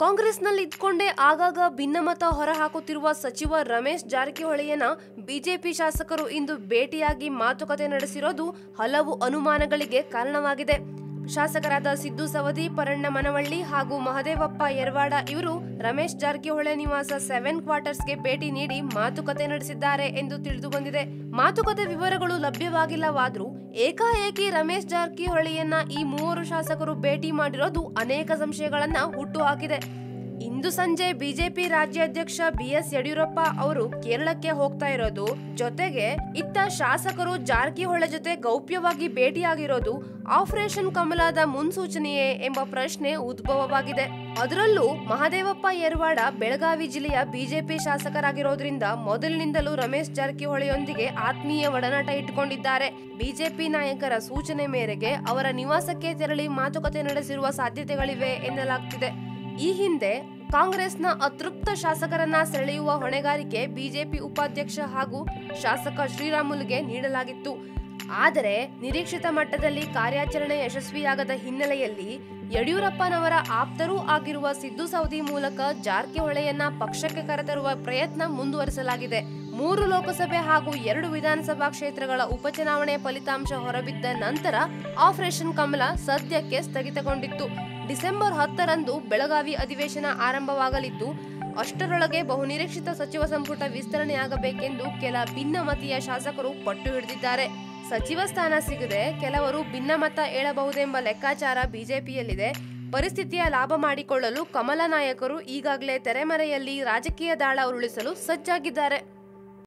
ಕಾಂಗ್ರೆಸ್ನಲ್ಲಿ ಇದ್ಕೊಂಡೇ ಆಗಾಗ ಭಿನ್ನಮತ ಹೊರಹಾಕುತ್ತಿರುವ ಸಚಿವ ರಮೇಶ್ ಜಾರಕಿಹೊಳಿಯನ್ನ ಬಿಜೆಪಿ ಶಾಸಕರು ಇಂದು ಭೇಟಿಯಾಗಿ ಮಾತುಕತೆ ನಡೆಸಿರೋದು ಹಲವು ಅನುಮಾನಗಳಿಗೆ ಕಾರಣವಾಗಿದೆ. ಶಾಸಕರಾದ ಸಿದ್ದು ಸವದಿ, ಪರಣ್ಣ ಮನವಳ್ಳಿ ಹಾಗೂ ಮಹದೇವಪ್ಪ ಯರ್ವಾಡ ಇವರು ರಮೇಶ್ ಜಾರಕಿಹೊಳಿ ನಿವಾಸ ಸೆವೆನ್ ಕ್ವಾರ್ಟರ್ಸ್ಗೆ ಭೇಟಿ ನೀಡಿ ಮಾತುಕತೆ ನಡೆಸಿದ್ದಾರೆ ಎಂದು ತಿಳಿದು ಬಂದಿದೆ ಮಾತುಕತೆ ವಿವರಗಳು ಲಭ್ಯವಾಗಿಲ್ಲವಾದ್ರೂ ಏಕಾಏಕಿ ರಮೇಶ್ ಜಾರಕಿಹೊಳಿಯನ್ನ ಈ ಮೂವರು ಶಾಸಕರು ಭೇಟಿ ಮಾಡಿರೋದು ಅನೇಕ ಸಂಶಯಗಳನ್ನ ಹುಟ್ಟುಹಾಕಿದೆ ಇಂದು ಸಂಜೆ ಬಿಜೆಪಿ ರಾಜ್ಯಾಧ್ಯಕ್ಷ ಬಿ ಎಸ್ ಯಡಿಯೂರಪ್ಪ ಅವರು ಕೇರಳಕ್ಕೆ ಹೋಗ್ತಾ ಇರೋದು. ಜೊತೆಗೆ ಇತ್ತ ಶಾಸಕರು ಜಾರಕಿಹೊಳ ಜೊತೆ ಗೌಪ್ಯವಾಗಿ ಭೇಟಿಯಾಗಿರೋದು ಆಪರೇಷನ್ ಕಮಲದ ಮುನ್ಸೂಚನೆಯೇ ಎಂಬ ಪ್ರಶ್ನೆ ಉದ್ಭವವಾಗಿದೆ. ಅದರಲ್ಲೂ ಮಹದೇವಪ್ಪ ಯರ್ವಾಡ ಬೆಳಗಾವಿ ಜಿಲ್ಲೆಯ ಬಿಜೆಪಿ ಶಾಸಕರಾಗಿರೋದ್ರಿಂದ ಮೊದಲಿನಿಂದಲೂ ರಮೇಶ್ ಜಾರಕಿಹೊಳಿಯೊಂದಿಗೆ ಆತ್ಮೀಯ ಒಡನಾಟ ಇಟ್ಟುಕೊಂಡಿದ್ದಾರೆ. ಬಿಜೆಪಿ ನಾಯಕರ ಸೂಚನೆ ಮೇರೆಗೆ ಅವರ ನಿವಾಸಕ್ಕೆ ತೆರಳಿ ಮಾತುಕತೆ ನಡೆಸಿರುವ ಸಾಧ್ಯತೆಗಳಿವೆ ಎನ್ನಲಾಗ್ತಿದೆ. ಈ ಹಿಂದೆ ಕಾಂಗ್ರೆಸ್ನ ಅತೃಪ್ತ ಶಾಸಕರನ್ನ ಸೆಳೆಯುವ ಹೊಣೆಗಾರಿಕೆ ಬಿಜೆಪಿ ಉಪಾಧ್ಯಕ್ಷ ಹಾಗೂ ಶಾಸಕ ಶ್ರೀರಾಮುಲುಗೆ ನೀಡಲಾಗಿತ್ತು. ಆದರೆ ನಿರೀಕ್ಷಿತ ಮಟ್ಟದಲ್ಲಿ ಕಾರ್ಯಾಚರಣೆ ಯಶಸ್ವಿಯಾಗದ ಹಿನ್ನೆಲೆಯಲ್ಲಿ ಯಡಿಯೂರಪ್ಪನವರ ಆಪ್ತರೂ ಆಗಿರುವ ಸಿದ್ದು ಸೌದಿ ಮೂಲಕ ಜಾರಕಿಹೊಳೆಯನ್ನ ಪಕ್ಷಕ್ಕೆ ಕರೆತರುವ ಪ್ರಯತ್ನ ಮುಂದುವರಿಸಲಾಗಿದೆ. ಮೂರು ಲೋಕಸಭೆ ಹಾಗೂ ಎರಡು ವಿಧಾನಸಭಾ ಕ್ಷೇತ್ರಗಳ ಉಪಚುನಾವಣೆ ಫಲಿತಾಂಶ ಹೊರಬಿದ್ದ ನಂತರ ಆಪರೇಷನ್ ಕಮಲ ಸದ್ಯಕ್ಕೆ ಸ್ಥಗಿತಗೊಂಡಿತ್ತು. ಡಿಸೆಂಬರ್ ಹತ್ತರಂದು ಬೆಳಗಾವಿ ಅಧಿವೇಶನ ಆರಂಭವಾಗಲಿದ್ದು, ಅಷ್ಟರೊಳಗೆ ಬಹುನಿರೀಕ್ಷಿತ ಸಚಿವ ಸಂಪುಟ ವಿಸ್ತರಣೆಯಾಗಬೇಕೆಂದು ಕೆಲ ಭಿನ್ನಮತೀಯ ಶಾಸಕರು ಪಟ್ಟು ಹಿಡಿದಿದ್ದಾರೆ. ಸಚಿವ ಸ್ಥಾನ ಸಿಗದೆ ಕೆಲವರು ಭಿನ್ನಮತ ಹೇಳಬಹುದೆಂಬ ಲೆಕ್ಕಾಚಾರ ಬಿಜೆಪಿಯಲ್ಲಿದೆ. ಪರಿಸ್ಥಿತಿಯ ಲಾಭ ಮಾಡಿಕೊಳ್ಳಲು ಕಮಲ ನಾಯಕರು ಈಗಾಗಲೇ ತೆರೆಮರೆಯಲ್ಲಿ ರಾಜಕೀಯ ದಾಳ ಉರುಳಿಸಲು ಸಜ್ಜಾಗಿದ್ದಾರೆ.